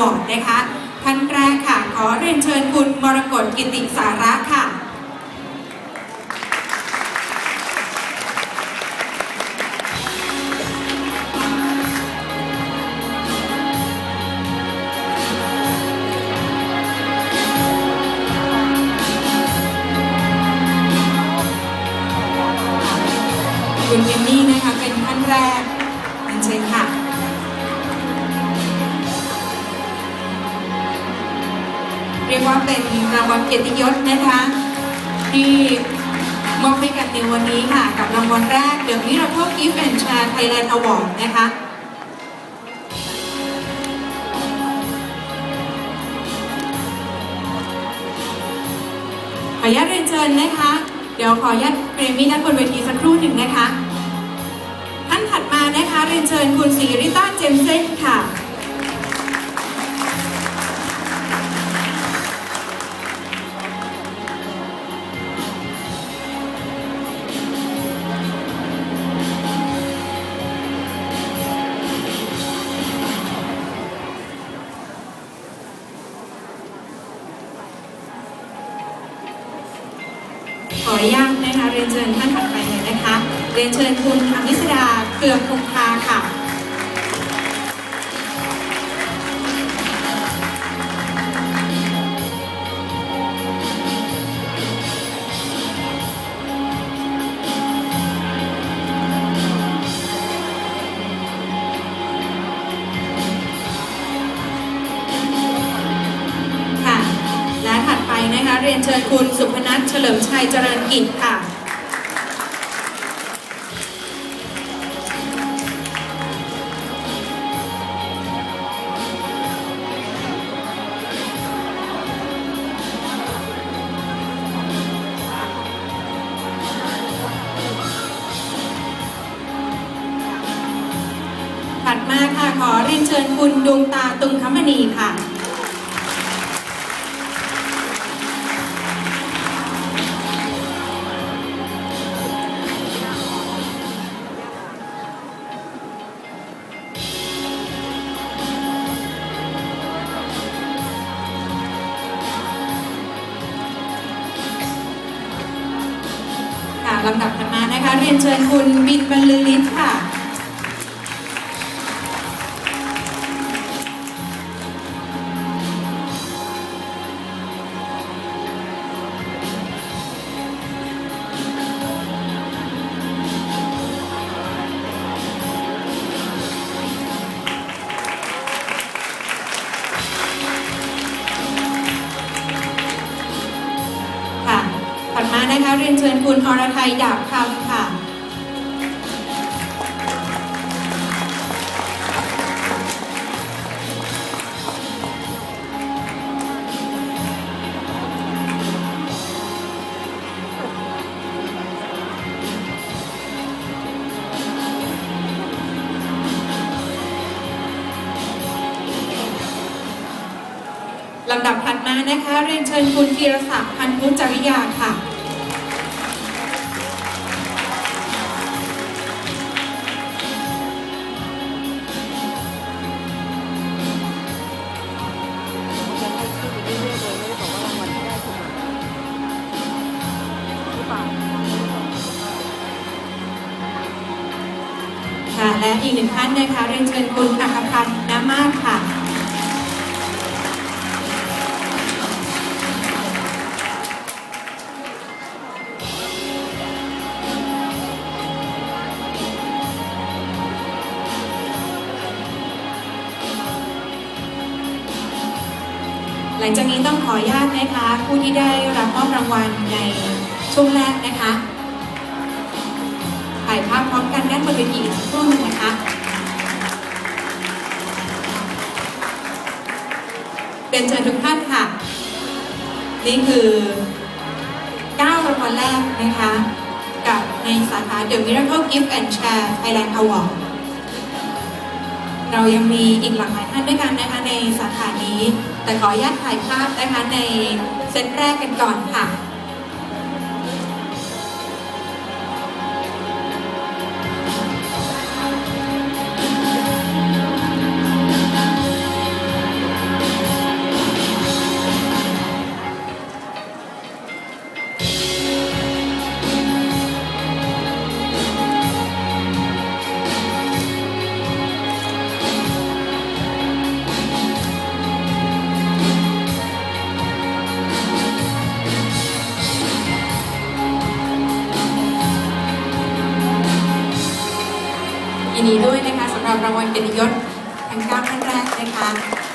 Award นะคะท่านแรกค่ะ ขอเรียนเชิญคุณมรกตกิติสาระค่ะ คุณเอมมี่นะคะเป็นท่านแรก เรียกว่าเป็นรางวัลเกียรติยศนะคะที่มอบให้กันในวันนี้ค่ะ กับรางวัลแรก The Miracle Gift and Share Thailand Award นะคะขออนุญาตเรียนเชิญนะคะ เดี๋ยวขออนุญาตเรมี่ด้านบนเวทีสักครู่หนึ่งนะคะ ท่านถัดมานะคะเรียนเชิญคุณศรีริต้าเจมเซนค่ะ ออนุญาตนะคะเรียนเชิญท่านถัดไปเลยนะคะ เรียนเชิญคุณอภิสดาเกลือคงคาค่ะ รียนเชิญคุณสุพนัทเฉลิมชัยเจริญกิจค่ะถัดมาค่ะขอเรียนเชิญคุณดวงตาตุงคมณีค่ะ ลำดับถัดมานะคะ เรียนเชิญคุณบินบรรลือฤทธิ์ค่ะ เรียนเชิญคุณอรไทยดาบคำค่ะลำดับถัดมานะคะ เรียนเชิญคุณธีรศักดิ์พันธุจริยาค่ะ และอีกหนึ่งท่านนะคะเรียนเชิญคุณอัคพันธ์น้ำมากค่ะ หลังจากนี้ต้องขออนุญาตนะคะผู้ที่ได้รับมอบรางวัลในช่วงแรกนะคะ เวทีอีกสักครู่หนึงนะคะเป็นเชิญทุกท่านค่ะ นี่คือ9รางวัลแรกนะคะ กับในสาขา The Miracle Gift and Share Thailand Award เรายังมีอีกหลากหลายท่านด้วยกันนะคะในสาขานี้ แต่ขออนุญาตถ่ายภาพนะคะในเซตแรกกันก่อนค่ะ ยินดีด้วยนะคะสำหรับรางวัลเกียรติยศทั้ง9ท่านแรกนะคะ